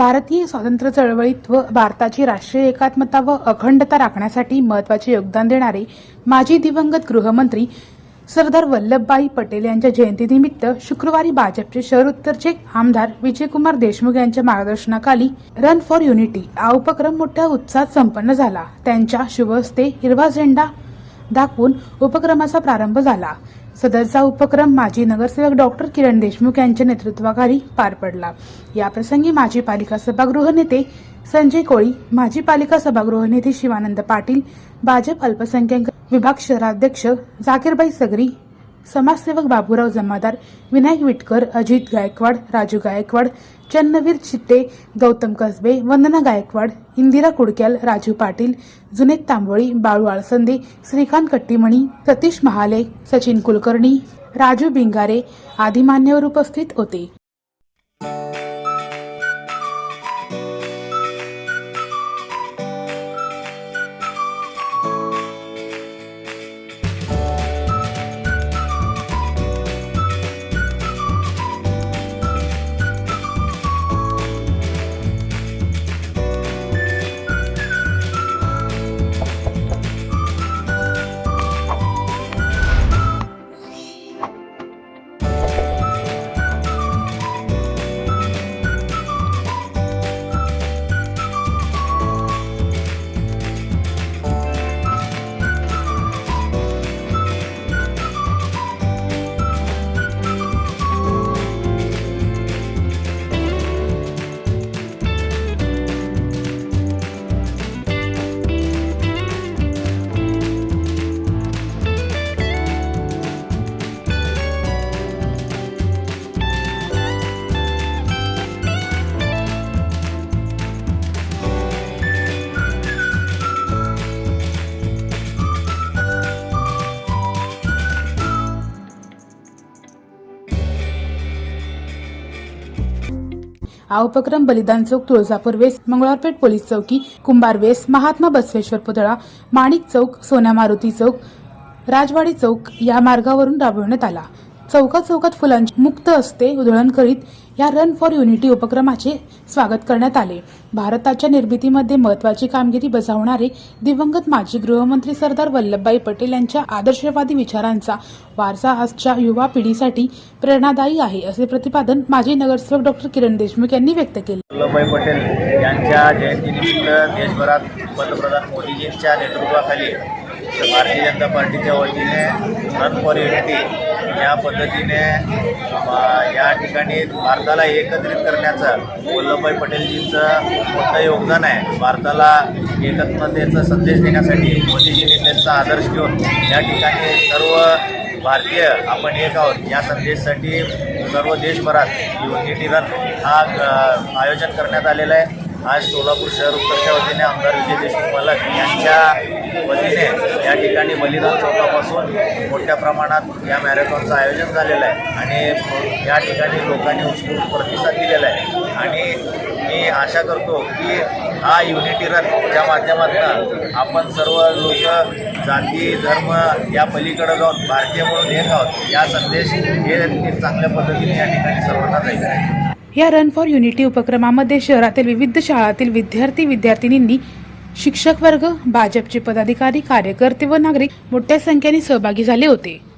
भारतीय स्वातंत्र्य चळवळीत व भारताची राष्ट्रीय एकात्मता व अखंडता राखण्यासाठी महत्त्वाचे योगदान देणारे माजी दिवंगत गृहमंत्री सरदार वल्लभभाई पटेल यांच्या जयंतीनिमित्त शुक्रवारी भाजपचे शहर उत्तरचे आमदार विजयकुमार देशमुख यांच्या मार्गदर्शनाखाली रन फॉर युनिटी हा उपक्रम मोठ्या उत्साहात संपन्न झाला. त्यांच्या शुभ हस्ते हिरवा झेंडा दाखवून उपक्रमाचा प्रारंभ झाला. सदरचा उपक्रम माजी नगरसेवक डॉक्टर किरण देशमुख यांच्या नेतृत्वाखाली पार पडला. याप्रसंगी माजी पालिका सभागृह नेते संजय कोळी माजी पालिका सभागृह नेते शिवानंद पाटील भाजप अल्पसंख्याक विभाग शहराध्यक्ष झाकीरबाई सगरी समाजसेवक बाबूराव जमादार विनायक विटकर अजित गायकवाड राजू गायकवाड चन्नवीर चित्ते गौतम कसबे वंदना गायकवाड इंदिरा कुडक्याल राजू पाटील जुनेद तांबोळी बाळू आळसंदे श्रीकांत कट्टीमणी सतीश महाले सचिन कुलकर्णी राजू बिंगारे आदी मान्यवर उपस्थित होते. हा उपक्रम बलिदान चौक तुळजापूर वेस्ट मंगळवारपेठ पोलीस चौकी कुंभार वेस्ट महात्मा बसवेश्वर पुतळा माणिक चौक सोन्या मारुती चौक राजवाडी चौक या मार्गावरून राबविण्यात आला. चौकात चौकात फुलांची मुक्त असते उधळण करीत या रन फॉर युनिटी उपक्रमाचे स्वागत करण्यात आले. भारताच्या निर्मितीमध्ये महत्वाची कामगिरी बजावणारे दिवंगत माजी गृहमंत्री सरदार वल्लभभाई पटेल यांच्या आदर्शवादी विचारांचा वारसा आजच्या युवा पिढीसाठी प्रेरणादायी आहे असे प्रतिपादन माजी नगरसेवक डॉक्टर किरण देशमुख यांनी व्यक्त केले. वल्लभभाई पटेल यांच्या जयंतीनिमित्त देशभरात पंतप्रधान मोदीजींच्या नेतृत्वाखाली भारतीय जनता पार्टीच्या वतीने रन फॉर युनिटी या पद्धतीने या ठिकाणी भारताला एकत्रित करण्याचं वल्लभभाई पटेलजींचं मोठं योगदान आहे. भारताला एकत्मतेचा संदेश देण्यासाठी मोदीजींनी त्यांचा आदर्श घेऊन या ठिकाणी सर्व भारतीय आपण एक आहोत. या संदेशासाठी सर्व देशभरात युनिटी रन हा आयोजन करण्यात आलेला आहे. आज सोलापूर शहर उत्तरच्या वतीने आमदार विजय देशमुख मालक यांच्या वतीने या ठिकाणी बलिदान चौकापासून मोठ्या प्रमाणात या मॅरेथॉनचं आयोजन झालेलं आहे आणि या ठिकाणी लोकांनी उत्स्फूर्त प्रतिसाद दिलेला आहे. आणि मी आशा करतो की हा युनिटी रनच्या माध्यमातून आपण सर्व लोक जाती धर्म या पलीकडे जाऊन भारतीय म्हणून एक आहोत. या संदेश हे चांगल्या पद्धतीने या ठिकाणी सर्वांना जायचं आहे. या रन फॉर युनिटी उपक्रमामध्ये शहरातील विविध शाळातील विद्यार्थी विद्यार्थिनींनी शिक्षक वर्ग भाजपचे पदाधिकारी कार्यकर्ते व नागरिक मोठ्या संख्येने सहभागी झाले होते.